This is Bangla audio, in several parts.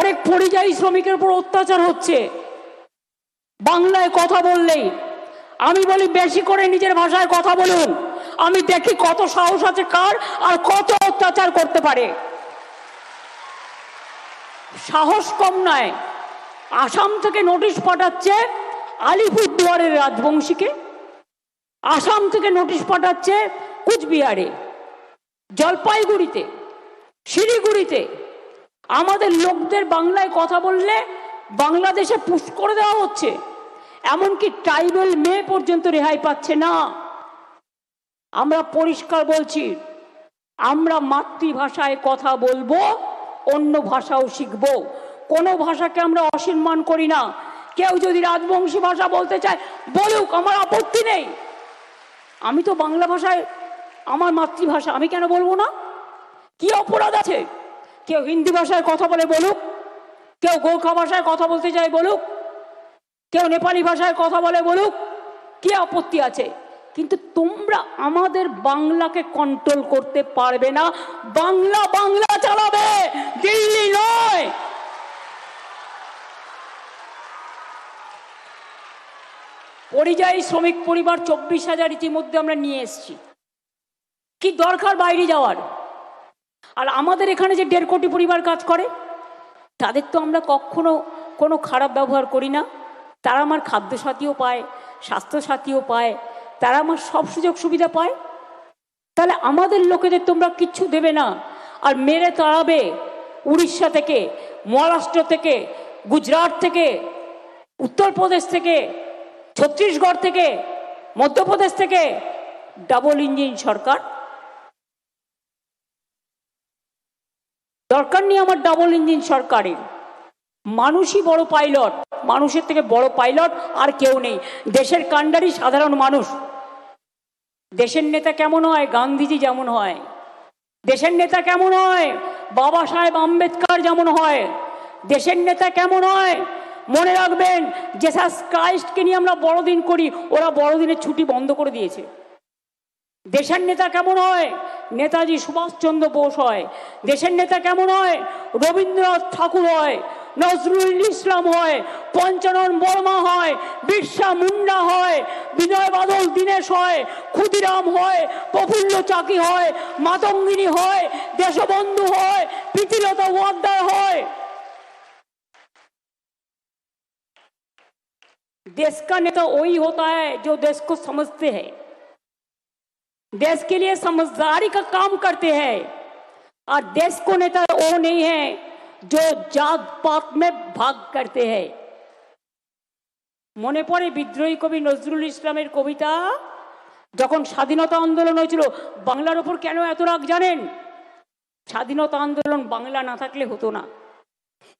অনেক পরিযায়ী শ্রমিকের উপর অত্যাচার হচ্ছে। বাংলায় কথা বললেই, আমি বলি বেশি করে নিজের ভাষায় কথা বলুন। আমি দেখি কত সাহস আছে কার আর কত অত্যাচার করতে পারে। সাহস কম নয়। আসাম থেকে নোটিশ পাঠাচ্ছে আলিপুরদুয়ারের রাজবংশীকে। আসাম থেকে নোটিশ পাঠাচ্ছে কুচবিহারে। জলপাইগুড়িতে, শিলিগুড়িতে। আমাদের লোকদের বাংলায় কথা বললে বাংলাদেশে পুশ করে দেওয়া হচ্ছে। এমনকি ট্রাইবেল মেয়ে পর্যন্ত রেহাই পাচ্ছে না। আমরা পরিষ্কার বলছি, আমরা মাতৃভাষায় কথা বলব, অন্য ভাষাও শিখব। কোনো ভাষাকে আমরা অসম্মান করি না। কেউ যদি রাজবংশী ভাষা বলতে চায়, বলুক, আমার আপত্তি নেই। আমি তো বাংলা ভাষায়, আমার মাতৃভাষা, আমি কেন বলব না? কি অপরাধ আছে? কেউ হিন্দি ভাষায় কথা বলে বলুক, কেউ গোর্খা ভাষায় কথা বলতে চায় বলুক, কেউ নেপালি ভাষায় কথা বলে বলুক, কি আপত্তি আছে? কিন্তু তোমরা আমাদের বাংলাকে কন্ট্রোল করতে পারবে না। বাংলা বাংলা চালাবে, দিল্লি নয়। পরিযায়ী শ্রমিক পরিবার চব্বিশ হাজার ইতিমধ্যে আমরা নিয়ে এসেছি। কি দরকার বাইরে যাওয়ার? আর আমাদের এখানে যে দেড় কোটি পরিবার কাজ করে, তাদের তো আমরা কখনো কোনো খারাপ ব্যবহার করি না। তারা আমার খাদ্য সাথীও পায়, স্বাস্থ্য সাথীও পায়, তারা আমার সব সুযোগ সুবিধা পায়। তাহলে আমাদের লোকেদের তোমরা কিচ্ছু দেবে না। আর মেরে তাড়াবে উড়িষ্যা থেকে, মহারাষ্ট্র থেকে, গুজরাট থেকে, উত্তরপ্রদেশ থেকে, ছত্তিশগড় থেকে, মধ্যপ্রদেশ থেকে ডাবল ইঞ্জিন সরকার। দরকার নেই আমার ডাবল ইঞ্জিন সরকারের। মানুষই বড় পাইলট মানুষের থেকে বড় পাইলট আর কেউ নেই। দেশের কাণ্ডারি সাধারণ মানুষ। দেশের নেতা কেমন হয়? গান্ধীজি যেমন হয়। দেশের নেতা কেমন হয়? বাবা সাহেব আম্বেদকর যেমন হয়। দেশের নেতা কেমন হয়? মনে রাখবেন জেসাস ক্রাইস্টকে নিয়ে আমরা বড়দিন করি, ওরা বড়দিনের ছুটি বন্ধ করে দিয়েছে। দেশের নেতা কেমন হয়? নেতাজি সুভাষচন্দ্র বোস হয় দেশের নেতা কেমন হয় রবীন্দ্রনাথ ঠাকুর হয় নজরুল ইসলাম হয় পঞ্চানন বর্মা হয় বিরসা মুন্ডা হয় বিজয় বাদল দীনেশ হয় ক্ষুদিরাম হয় প্রফুল্ল চাকি হয় মাতঙ্গিনী হয় দেশবন্ধু হয় প্রীতিলতা ওয়াদ্দার হয় देश का नेता वही होता है जो देश को समझते हैं देश के लिए समझदारी का काम करते हैं और देश को नेता वो नहीं है जो जात पात में भाग करते हैं মনে পড়ে বিদ্রোহী কবি নজরুল ইসলামের কবিতা যখন স্বাধীনতা আন্দোলন হয়েছিল বাংলার ওপর কেন এত রাগ জানেন স্বাধীনতা আন্দোলন বাংলা না থাকলে হতো না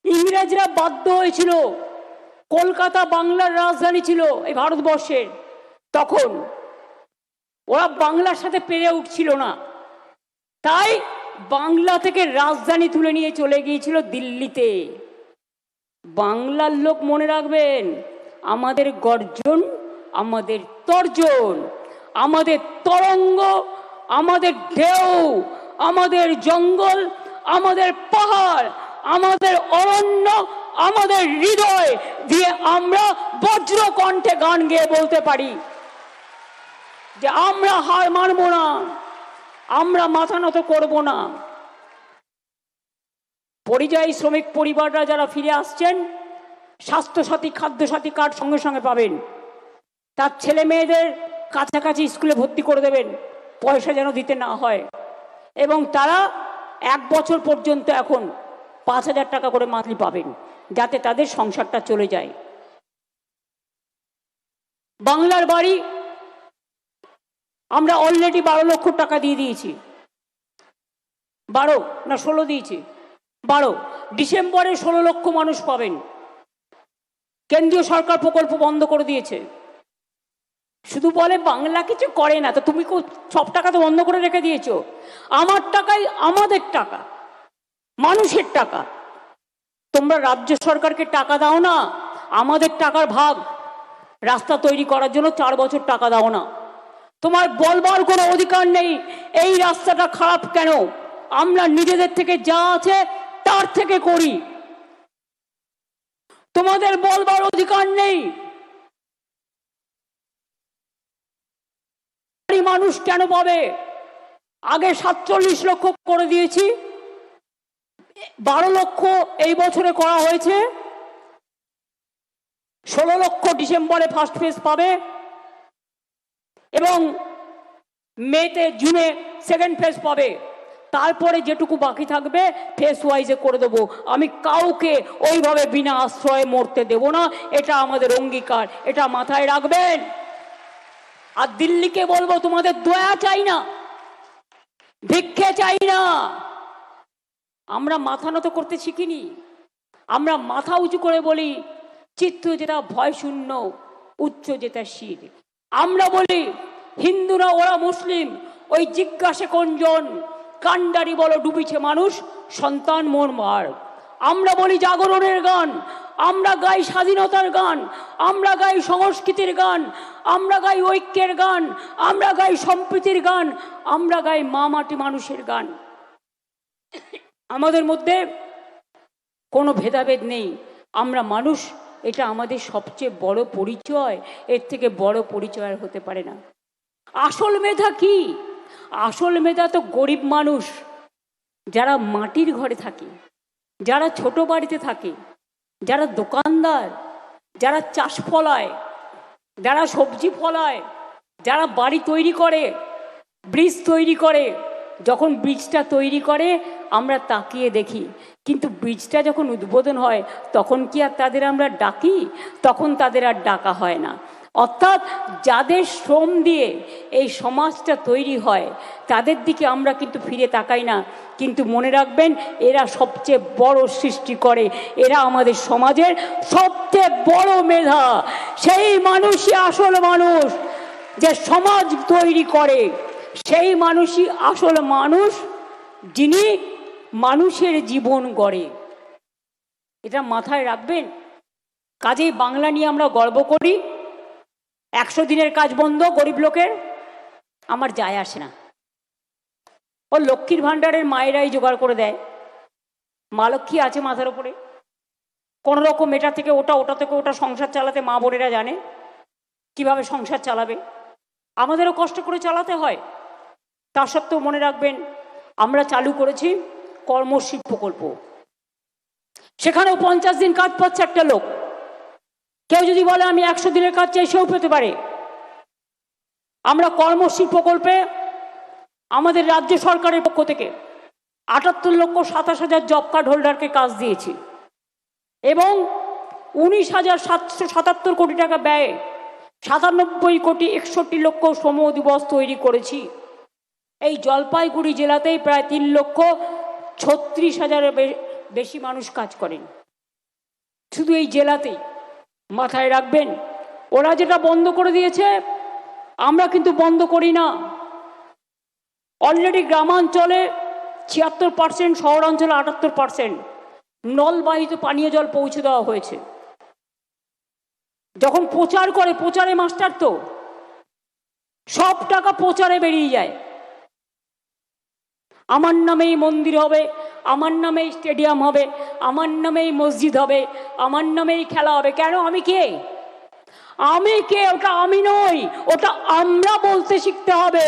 ইংরেজরা বাধ্য হয়েছিল কলকাতা বাংলার রাজধানী ছিল এই ভারতবর্ষের তখন ওরা বাংলার সাথে পেরে উঠছিল না। তাই বাংলা থেকে রাজধানী তুলে নিয়ে চলে গিয়েছিল দিল্লিতে। বাংলার লোক মনে রাখবেন, আমাদের গর্জন, আমাদের তর্জন, আমাদের তরঙ্গ, আমাদের ঢেউ, আমাদের জঙ্গল, আমাদের পাহাড়, আমাদের অরণ্য, আমাদের হৃদয় দিয়ে আমরা বজ্র কণ্ঠে গান গেয়ে বলতে পারি। যে আমরা হার মানব না, আমরা মাথা নত করব না। পরিযায়ী শ্রমিক পরিবাররা যারা ফিরে আসছেন, স্বাস্থ্যসাথী, খাদ্যসাথী কার্ড সঙ্গে সঙ্গে পাবেন। তার ছেলে মেয়েদের কাছাকাছি স্কুলে ভর্তি করে দেবেন, পয়সা যেন দিতে না হয়। এবং তারা এক বছর পর্যন্ত এখন পাঁচ হাজার টাকা করে মান্থলি পাবেন, যাতে তাদের সংসারটা চলে যায়। বাংলার বাড়ি আমরা অলরেডি বারো লক্ষ টাকা দিয়ে দিয়েছি। বারো না ষোলো দিয়েছি। বারো। ডিসেম্বরে ষোলো লক্ষ মানুষ পাবেন। কেন্দ্রীয় সরকার প্রকল্প বন্ধ করে দিয়েছে। শুধু বলে বাংলা কিছু করে না, তো তুমি সব টাকা তো বন্ধ করে রেখে দিয়েছ। আমার টাকাই আমাদের টাকা, মানুষের টাকা। তোমরা রাজ্য সরকারকে টাকা দাও না, আমাদের টাকার ভাগ। রাস্তা তৈরি করার জন্য চার বছর টাকা দাও না। তোমার বলবার কোনো অধিকার নেই। এই রাস্তাটা খারাপ কেন? আমরা নিজেদের থেকে যা আছে তার থেকে করি। তোমাদের বলবার অধিকার নেই। মানুষ কেন পাবে? আগে সাতচল্লিশ লক্ষ করে দিয়েছি। বারো লক্ষ এই বছরে করা হয়েছে। ষোলো লক্ষ ডিসেম্বরে ফার্স্ট ফেজ পাবে। এবং মেতে, জুনে সেকেন্ড ফেজ পাবে। তারপরে যেটুকু বাকি থাকবে ফেস ওয়াইজে করে দেবো। আমি কাউকে ওইভাবে বিনা আশ্রয়ে মরতে দেব না। এটা আমাদের অঙ্গীকার। এটা মাথায় রাখবেন। আর দিল্লিকে বলব, তোমাদের দয়া চাই না। ভিক্ষে চাই না। আমরা মাথা নত করতে শিখিনি। আমরা মাথা উঁচু করে বলি, চিত্ত যেটা ভয় শূন্য, উচ্চ যেটা শির। আমরা বলি, হিন্দুরা, ওরা মুসলিম। ওই জিজ্ঞাসে কোনজন, কান্ডারি বলো, ডুবিছে মানুষ, সন্তান মোর মার। আমরা বলি জাগরণের গান, আমরা গাই স্বাধীনতার গান, আমরা গাই সংস্কৃতির গান, আমরা গাই ঐক্যের গান, আমরা গাই সম্প্রীতির গান, আমরা গাই মা মাটি মানুষের গান। আমাদের মধ্যে কোনো ভেদাভেদ নেই। আমরা মানুষ এটা আমাদের সবচেয়ে বড় পরিচয়। এর থেকে বড় পরিচয় আর হতে পারে না। আসল মেধা কি? আসল মেধা তো গরিব মানুষ। যারা মাটির ঘরে থাকে, যারা ছোট বাড়িতে থাকে, যারা দোকানদার, যারা চাষ ফলায়, যারা সবজি ফলায়, যারা বাড়ি তৈরি করে, ব্রিজ তৈরি করে যখন ব্রিজটা তৈরি করে, আমরা তাকিয়ে দেখি। কিন্তু বীজটা যখন উদ্বোধন হয়, তখন কি আর তাদের আমরা ডাকি? তখন তাদের আর ডাকা হয় না। অর্থাৎ যাদের শ্রম দিয়ে এই সমাজটা তৈরি হয়, তাদের দিকে আমরা কিন্তু ফিরে তাকাই না। কিন্তু মনে রাখবেন, এরা সবচেয়ে বড় সৃষ্টি করে। এরা আমাদের সমাজের সবচেয়ে বড় মেধা। সেই মানুষই আসল মানুষ যে সমাজ তৈরি করে। সেই মানুষই আসল মানুষ যিনি মানুষের জীবন গড়ে। এটা মাথায় রাখবেন। কাজেই বাংলা নিয়ে আমরা গর্ব করি। একশো দিনের কাজ বন্ধ, গরিব লোকের। আমার যায় আসে না। ও লক্ষ্মীর ভাণ্ডারের মায়েরাই জোগাড় করে দেয়। মা লক্ষ্মী আছে মাথার ওপরে কোনো রকম এটা থেকে ওটা ওটা থেকে ওটা সংসার চালাতে মা বোনেরা জানে। কীভাবে সংসার চালাবে? আমাদেরও কষ্ট করে চালাতে হয়। তা সত্ত্বেও মনে রাখবেন, আমরা চালু করেছি কর্মশ্রী প্রকল্প। সেখানেও পঞ্চাশ দিন কাজ পাচ্ছে একটা লোক। কেউ যদি বলে, আমি একশো দিনের কাজ চাই সেও পেতে পারে। আমরা কর্মশ্রী প্রকল্পে আমাদের রাজ্য সরকারের পক্ষ থেকে আটাত্তর লক্ষ সাতাশ হাজার জব কার্ড হোল্ডারকে কাজ দিয়েছি। এবং উনিশ হাজার সাতশো সাতাত্তর কোটি টাকা ব্যয়ে সাতানব্বই কোটি একষট্টি লক্ষ শ্রম দিবস তৈরি করেছি। এই জলপাইগুড়ি জেলাতেই প্রায় তিন লক্ষ ছত্রিশ হাজারের বেশি মানুষ কাজ করেন। শুধু এই জেলাতেই মাথায় রাখবেন, ওরা যেটা বন্ধ করে দিয়েছে, আমরা কিন্তু বন্ধ করি না। অলরেডি গ্রামাঞ্চলে ছিয়াত্তর পার্সেন্ট শহরাঞ্চলে আটাত্তর পার্সেন্ট নলবাহিত পানীয় জল পৌঁছে দেওয়া হয়েছে। যখন প্রচার করে, প্রচারে মাস্টার তো, সব টাকা প্রচারে বেরিয়ে যায়। আমার নামেই মন্দির হবে, আমার নামেই স্টেডিয়াম হবে, আমার নামেই মসজিদ হবে, আমার নামেই খেলা হবে। কেন? আমি কে? আমি কে? ওটা আমি নই, ওটা আমরা বলতে শিখতে হবে।